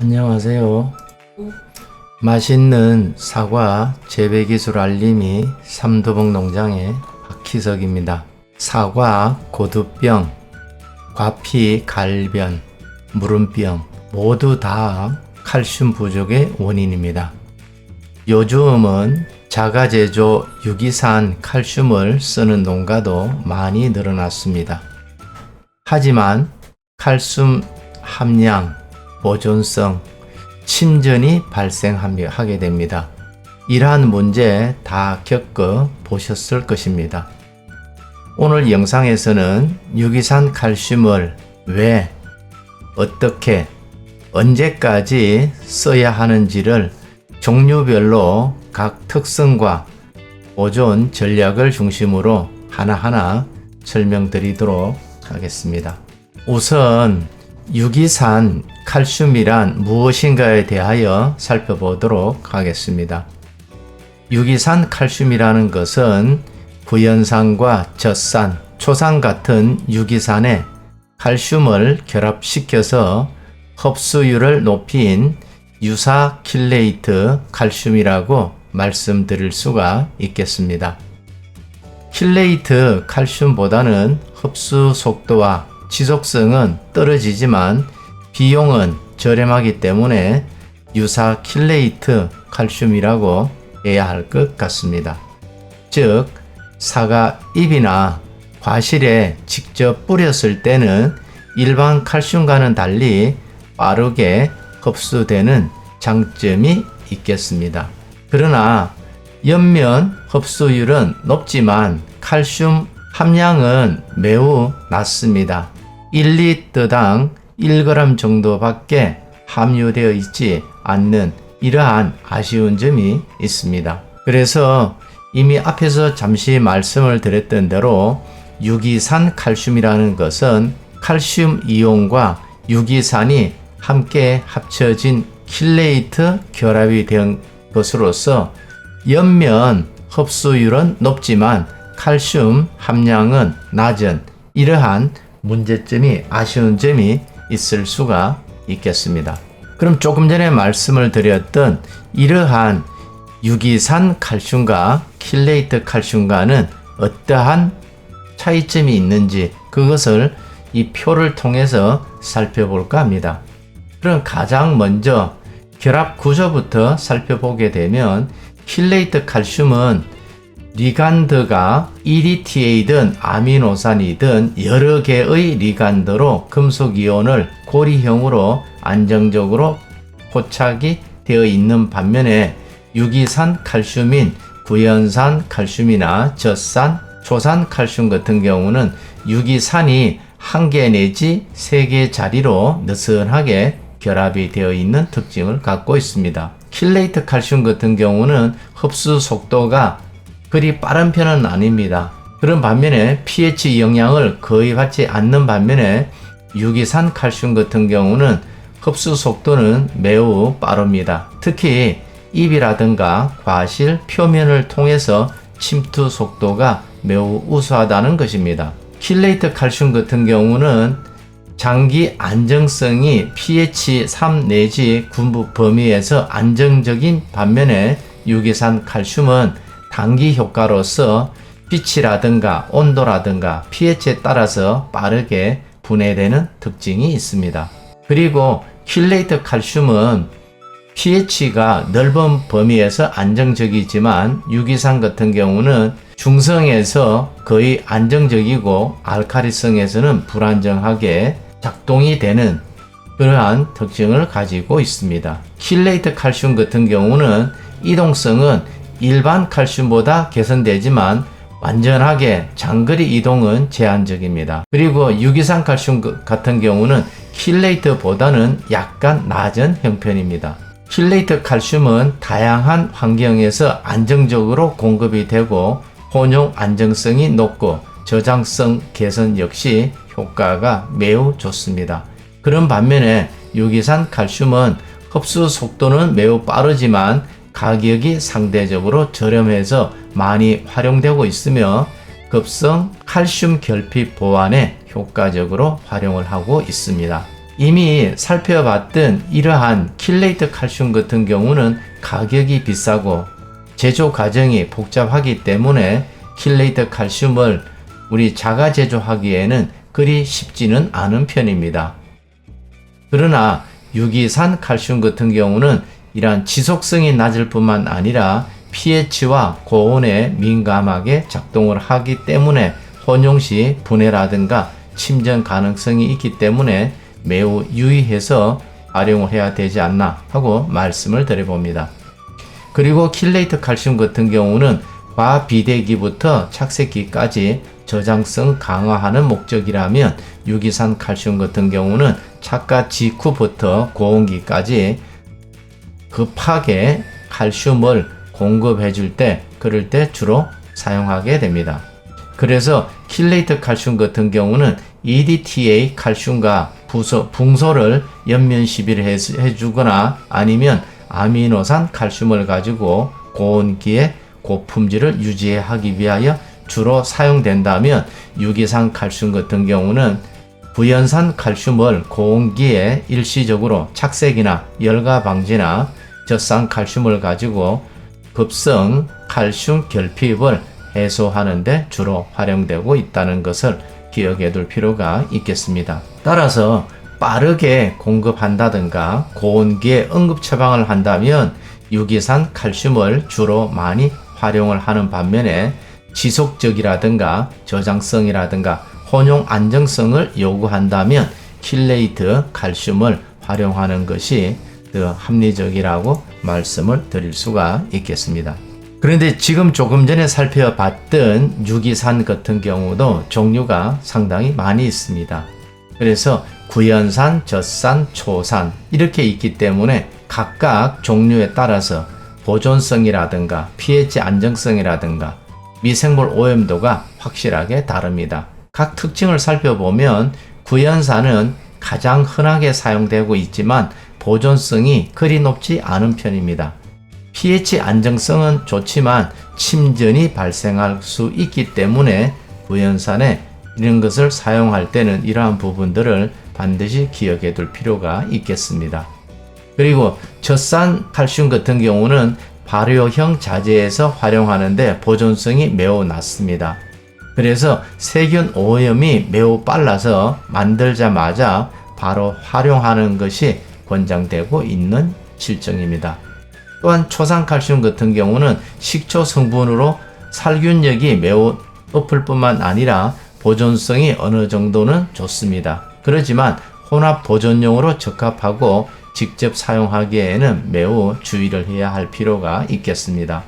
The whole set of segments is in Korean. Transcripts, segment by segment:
안녕하세요. 맛있는 사과 재배 기술 알림이 삼도봉 농장의 박희석입니다. 사과, 고두병, 과피, 갈변, 무름병 모두 다 칼슘 부족의 원인입니다. 요즘은 자가 제조 유기산 칼슘을 쓰는 농가도 많이 늘어났습니다. 하지만 칼슘 함량, 보존성, 침전이 발생하게 됩니다. 이러한 문제 다 겪어 보셨을 것입니다. 오늘 영상에서는 유기산 칼슘을 왜, 어떻게, 언제까지 써야 하는지를 종류별로 각 특성과 보존 전략을 중심으로 하나하나 설명드리도록 하겠습니다. 우선 유기산 칼슘이란 무엇인가에 대하여 살펴보도록 하겠습니다. 유기산 칼슘이라는 것은 구연산과 젖산, 초산 같은 유기산에 칼슘을 결합시켜서 흡수율을 높인 유사 킬레이트 칼슘이라고 말씀드릴 수가 있겠습니다. 킬레이트 칼슘보다는 흡수 속도와 지속성은 떨어지지만 비용은 저렴하기 때문에 유사 킬레이트 칼슘이라고 해야 할 것 같습니다. 즉, 사과 잎이나 과실에 직접 뿌렸을 때는 일반 칼슘과는 달리 빠르게 흡수되는 장점이 있겠습니다. 그러나 옆면 흡수율은 높지만 칼슘 함량은 매우 낮습니다. 1리터당 1g 정도밖에 함유되어 있지 않는 이러한 아쉬운 점이 있습니다. 그래서 이미 앞에서 잠시 말씀을 드렸던 대로 유기산 칼슘이라는 것은 칼슘 이온과 유기산이 함께 합쳐진 킬레이트 결합이 된 것으로서 옆면 흡수율은 높지만 칼슘 함량은 낮은 이러한 문제점이 아쉬운 점이 있을 수가 있겠습니다. 그럼 조금 전에 말씀을 드렸던 이러한 유기산 칼슘과 킬레이트 칼슘과는 어떠한 차이점이 있는지 그것을 이 표를 통해서 살펴볼까 합니다. 그럼 가장 먼저 결합 구조부터 살펴보게 되면 킬레이트 칼슘은 리간드가 EDTA든 아미노산이든 여러 개의 리간드로 금속 이온을 고리형으로 안정적으로 포착이 되어 있는 반면에 유기산 칼슘인 구연산 칼슘이나 젖산, 초산 칼슘 같은 경우는 유기산이 한 개 내지 세 개 자리로 느슨하게 결합이 되어 있는 특징을 갖고 있습니다. 킬레이트 칼슘 같은 경우는 흡수 속도가 그리 빠른 편은 아닙니다. 그런 반면에 pH 영향을 거의 받지 않는 반면에 유기산 칼슘 같은 경우는 흡수 속도는 매우 빠릅니다. 특히 잎이라든가 과실 표면을 통해서 침투 속도가 매우 우수하다는 것입니다. 킬레이트 칼슘 같은 경우는 장기 안정성이 pH 3 내지 9 범위에서 안정적인 반면에 유기산 칼슘은 단기 효과로서 빛이라든가 온도라든가 pH에 따라서 빠르게 분해되는 특징이 있습니다. 그리고 킬레이트 칼슘은 pH가 넓은 범위에서 안정적이지만 유기산 같은 경우는 중성에서 거의 안정적이고 알카리성에서는 불안정하게 작동이 되는 그러한 특징을 가지고 있습니다. 킬레이트 칼슘 같은 경우는 이동성은 일반 칼슘보다 개선되지만 완전하게 장거리 이동은 제한적입니다. 그리고 유기산 칼슘 같은 경우는 킬레이트보다는 약간 낮은 형편입니다. 킬레이트 칼슘은 다양한 환경에서 안정적으로 공급이 되고 혼용 안정성이 높고 저장성 개선 역시 효과가 매우 좋습니다. 그런 반면에 유기산 칼슘은 흡수 속도는 매우 빠르지만 가격이 상대적으로 저렴해서 많이 활용되고 있으며 급성 칼슘 결핍 보완에 효과적으로 활용을 하고 있습니다. 이미 살펴봤던 이러한 킬레이트 칼슘 같은 경우는 가격이 비싸고 제조 과정이 복잡하기 때문에 킬레이트 칼슘을 우리 자가 제조하기에는 그리 쉽지는 않은 편입니다. 그러나 유기산 칼슘 같은 경우는 이러한 지속성이 낮을 뿐만 아니라 pH와 고온에 민감하게 작동을 하기 때문에 혼용 시 분해라든가 침전 가능성이 있기 때문에 매우 유의해서 활용을 해야 되지 않나 하고 말씀을 드려봅니다. 그리고 킬레이트 칼슘 같은 경우는 과비대기부터 착색기까지 저장성 강화하는 목적이라면 유기산 칼슘 같은 경우는 착가 직후부터 고온기까지 급하게 칼슘을 공급해 줄 때, 그럴 때 주로 사용하게 됩니다. 그래서 킬레이트 칼슘 같은 경우는 EDTA 칼슘과 부소, 붕소를 연면 시비를 해주거나 아니면 아미노산 칼슘을 가지고 고온기에 고품질을 유지하기 위하여 주로 사용된다면 유기산 칼슘 같은 경우는 부연산 칼슘을 고온기에 일시적으로 착색이나 열가 방지나 젖산 칼슘을 가지고 급성 칼슘 결핍을 해소하는데 주로 활용되고 있다는 것을 기억해 둘 필요가 있겠습니다. 따라서 빠르게 공급한다든가 고온기에 응급 처방을 한다면 유기산 칼슘을 주로 많이 활용을 하는 반면에 지속적이라든가 저장성이라든가 혼용 안정성을 요구한다면 킬레이트 칼슘을 활용하는 것이 더 합리적이라고 말씀을 드릴 수가 있겠습니다. 그런데 지금 조금 전에 살펴봤던 유기산 같은 경우도 종류가 상당히 많이 있습니다. 그래서 구연산, 젖산, 초산 이렇게 있기 때문에 각각 종류에 따라서 보존성이라든가 pH 안정성이라든가 미생물 오염도가 확실하게 다릅니다. 각 특징을 살펴보면 구연산은 가장 흔하게 사용되고 있지만 보존성이 그리 높지 않은 편입니다. pH 안정성은 좋지만 침전이 발생할 수 있기 때문에 구연산에 이런 것을 사용할 때는 이러한 부분들을 반드시 기억해 둘 필요가 있겠습니다. 그리고 젖산 칼슘 같은 경우는 발효형 자재에서 활용하는데 보존성이 매우 낮습니다. 그래서 세균 오염이 매우 빨라서 만들자마자 바로 활용하는 것이 권장되고 있는 실정입니다. 또한 초산칼슘 같은 경우는 식초 성분으로 살균력이 매우 높을 뿐만 아니라 보존성이 어느 정도는 좋습니다. 그렇지만 혼합 보존용으로 적합하고 직접 사용하기에는 매우 주의를 해야 할 필요가 있겠습니다.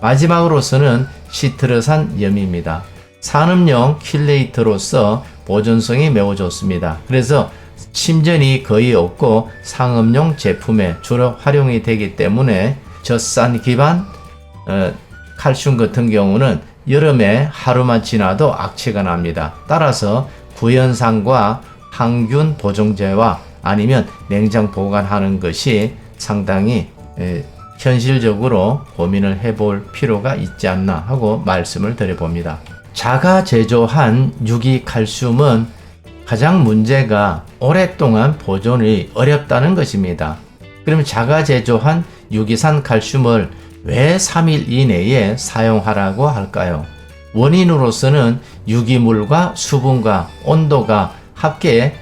마지막으로서는 시트르산 염입니다. 산업용 킬레이터로서 보존성이 매우 좋습니다. 그래서 침전이 거의 없고 상업용 제품에 주로 활용이 되기 때문에 젖산 기반 어, 칼슘 같은 경우는 여름에 하루만 지나도 악취가 납니다. 따라서 구연산과 항균 보정제와 아니면 냉장 보관하는 것이 상당히 에, 현실적으로 고민을 해볼 필요가 있지 않나 하고 말씀을 드려봅니다. 자가 제조한 유기 칼슘은 가장 문제가 오랫동안 보존이 어렵다는 것입니다. 그러면 자가 제조한 유기산 칼슘을 왜 3일 이내에 사용하라고 할까요? 원인으로서는 유기물과 수분과 온도가 함께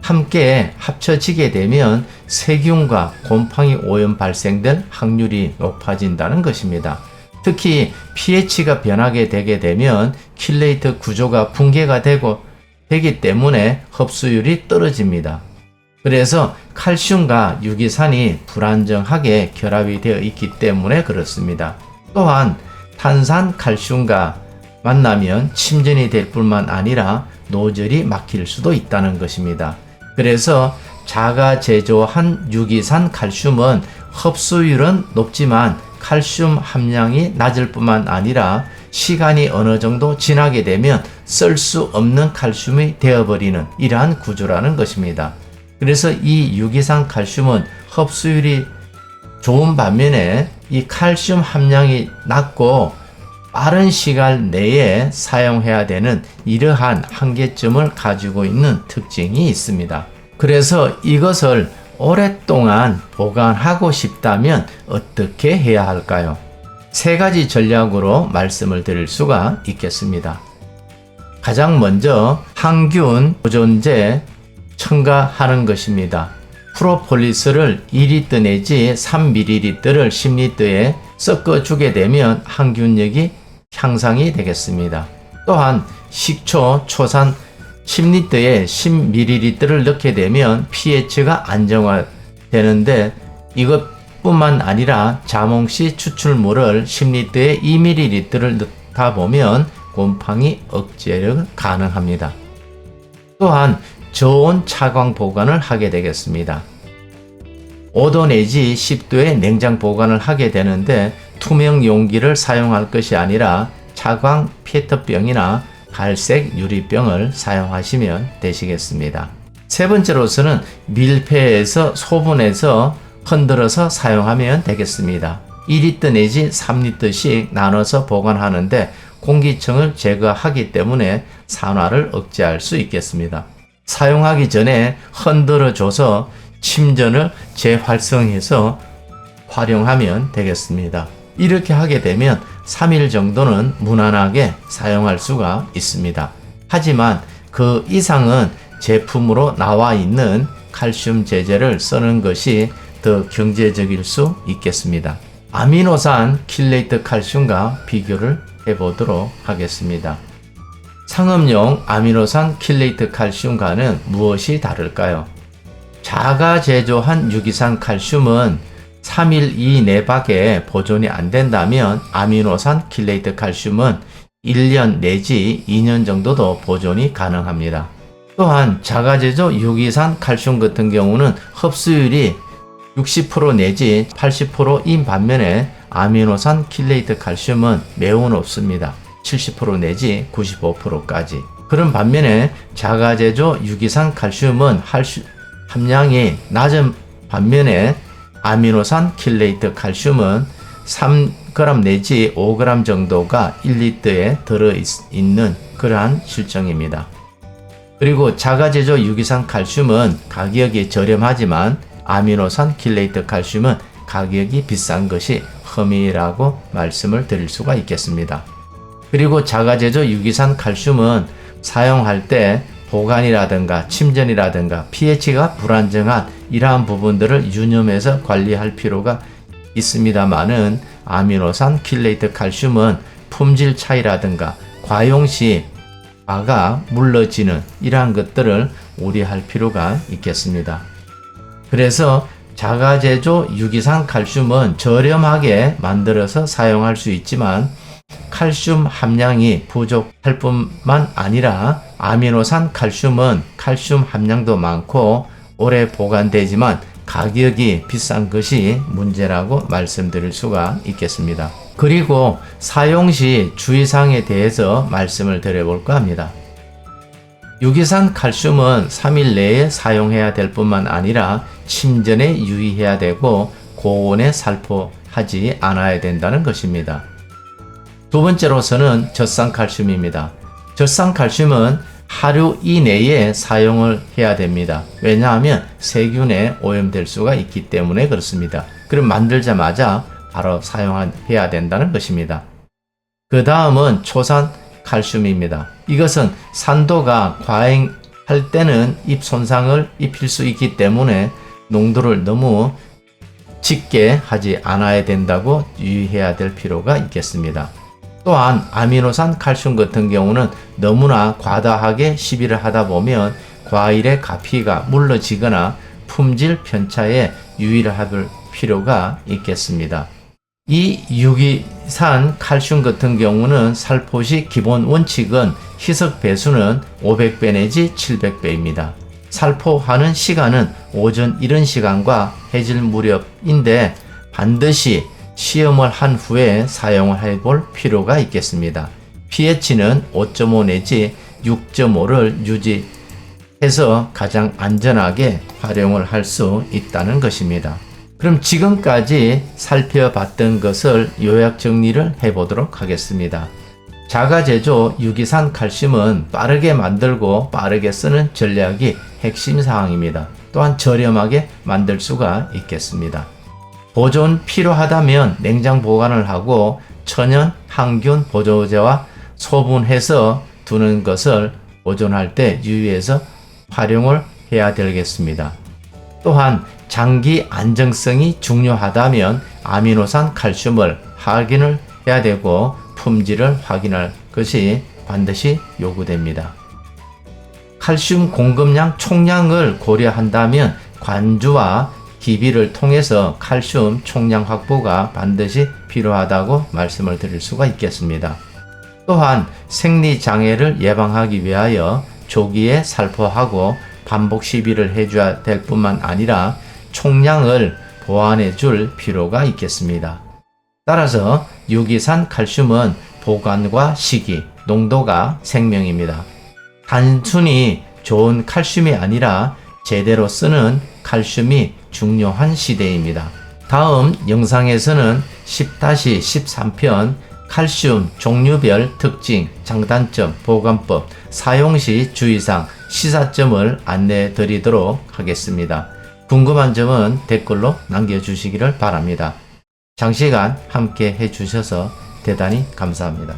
함께 합쳐지게 되면 세균과 곰팡이 오염 발생될 확률이 높아진다는 것입니다. 특히 pH가 변하게 되게 되면 킬레이트 구조가 붕괴가 되고 되기 때문에 흡수율이 떨어집니다. 그래서 칼슘과 유기산이 불안정하게 결합이 되어 있기 때문에 그렇습니다. 또한 탄산 칼슘과 만나면 침전이 될 뿐만 아니라 노즐이 막힐 수도 있다는 것입니다. 그래서 자가 제조한 유기산 칼슘은 흡수율은 높지만 칼슘 함량이 낮을 뿐만 아니라 시간이 어느 정도 지나게 되면 쓸 수 없는 칼슘이 되어버리는 이러한 구조라는 것입니다. 그래서 이 유기산 칼슘은 흡수율이 좋은 반면에 이 칼슘 함량이 낮고 빠른 시간 내에 사용해야 되는 이러한 한계점을 가지고 있는 특징이 있습니다. 그래서 이것을 오랫동안 보관하고 싶다면 어떻게 해야 할까요? 세 가지 전략으로 말씀을 드릴 수가 있겠습니다. 가장 먼저 항균 보존제 첨가하는 것입니다. 프로폴리스를 2리터 내지 3ml를 10리터에 섞어 주게 되면 항균력이 향상이 되겠습니다. 또한 식초, 초산 10리터에 10ml를 넣게 되면 pH가 안정화되는데 이것뿐만 아니라 자몽씨 추출물을 10리터에 2ml를 넣다 보면 곰팡이 억제를 가능합니다. 또한 저온 차광 보관을 하게 되겠습니다. 5도 내지 10도의 냉장 보관을 하게 되는데 투명 용기를 사용할 것이 아니라 차광 페트병이나 갈색 유리병을 사용하시면 되시겠습니다. 세 번째로서는 밀폐해서 소분해서 흔들어서 사용하면 되겠습니다. 2리터 내지 3리터씩 나눠서 보관하는데 공기층을 제거하기 때문에 산화를 억제할 수 있겠습니다. 사용하기 전에 흔들어 줘서 침전을 재활성해서 활용하면 되겠습니다. 이렇게 하게 되면 3일 정도는 무난하게 사용할 수가 있습니다. 하지만 그 이상은 제품으로 나와 있는 칼슘 제제를 쓰는 것이 더 경제적일 수 있겠습니다. 아미노산 킬레이트 칼슘과 비교를 해보도록 하겠습니다. 상업용 아미노산 킬레이트 칼슘과는 무엇이 다를까요? 자가 제조한 유기산 칼슘은 3일 이내밖에 보존이 안 된다면 아미노산 킬레이트 칼슘은 1년 내지 2년 정도도 보존이 가능합니다. 또한 자가제조 유기산 칼슘 같은 경우는 흡수율이 60% 내지 80%인 반면에 아미노산 킬레이트 칼슘은 매우 높습니다. 70% 내지 95%까지. 그런 반면에 자가제조 유기산 칼슘은 할수- 함량이 낮은 반면에 아미노산 킬레이트 칼슘은 3g 내지 5g 정도가 1리터에 들어있는 그러한 실정입니다. 그리고 자가제조 유기산 칼슘은 가격이 저렴하지만 아미노산 킬레이트 칼슘은 가격이 비싼 것이 흠이라고 말씀을 드릴 수가 있겠습니다. 그리고 자가제조 유기산 칼슘은 사용할 때 보관이라든가 침전이라든가 pH가 불안정한 이러한 부분들을 유념해서 관리할 필요가 있습니다만은 아미노산 킬레이트 칼슘은 품질 차이라든가 과용 시 과가 물러지는 이러한 것들을 우려할 필요가 있겠습니다. 그래서 자가제조 유기산 칼슘은 저렴하게 만들어서 사용할 수 있지만 칼슘 함량이 부족할 뿐만 아니라 아미노산 칼슘은 칼슘 함량도 많고 오래 보관되지만 가격이 비싼 것이 문제라고 말씀드릴 수가 있겠습니다. 그리고 사용 시 주의사항에 대해서 말씀을 드려볼까 합니다. 유기산 칼슘은 3일 내에 사용해야 될 뿐만 아니라 침전에 유의해야 되고 고온에 살포하지 않아야 된다는 것입니다. 두 번째로서는 젖산칼슘입니다. 젖산칼슘은 하루 이내에 사용을 해야 됩니다. 왜냐하면 세균에 오염될 수가 있기 때문에 그렇습니다. 그럼 만들자마자 바로 사용해야 된다는 것입니다. 그 다음은 초산 칼슘입니다. 이것은 산도가 과잉할 때는 잎 손상을 입힐 수 있기 때문에 농도를 너무 짙게 하지 않아야 된다고 유의해야 될 필요가 있겠습니다. 또한 아미노산 칼슘 같은 경우는 너무나 과다하게 시비를 하다 보면 과일의 가피가 물러지거나 품질 편차에 유의를 할 필요가 있겠습니다. 이 유기산 칼슘 같은 경우는 살포시 기본 원칙은 희석 배수는 500배 내지 700배입니다. 살포하는 시간은 오전 이른 시간과 해질 무렵인데 반드시 시험을 한 후에 사용을 해볼 필요가 있겠습니다. pH는 5.5 내지 6.5를 유지해서 가장 안전하게 활용을 할 수 있다는 것입니다. 그럼 지금까지 살펴봤던 것을 요약 정리를 해보도록 하겠습니다. 자가제조 유기산 칼슘은 빠르게 만들고 빠르게 쓰는 전략이 핵심 사항입니다. 또한 저렴하게 만들 수가 있겠습니다. 보존 필요하다면 냉장 보관을 하고 천연 항균 보조제와 소분해서 두는 것을 보존할 때 유의해서 활용을 해야 되겠습니다. 또한 장기 안정성이 중요하다면 아미노산 칼슘을 확인을 해야 되고 품질을 확인할 것이 반드시 요구됩니다. 칼슘 공급량 총량을 고려한다면 관주와 기비를 통해서 칼슘 총량 확보가 반드시 필요하다고 말씀을 드릴 수가 있겠습니다. 또한 생리 장애를 예방하기 위하여 조기에 살포하고 반복 시비를 해줘야 될 뿐만 아니라 총량을 보완해 줄 필요가 있겠습니다. 따라서 유기산 칼슘은 보관과 시기, 농도가 생명입니다. 단순히 좋은 칼슘이 아니라 제대로 쓰는 칼슘이 중요한 시대입니다. 다음 영상에서는 10-13편 칼슘 종류별 특징, 장단점, 보관법, 사용 시 주의사항, 시사점을 안내해 드리도록 하겠습니다. 궁금한 점은 댓글로 남겨주시기를 바랍니다. 장시간 함께 해주셔서 대단히 감사합니다.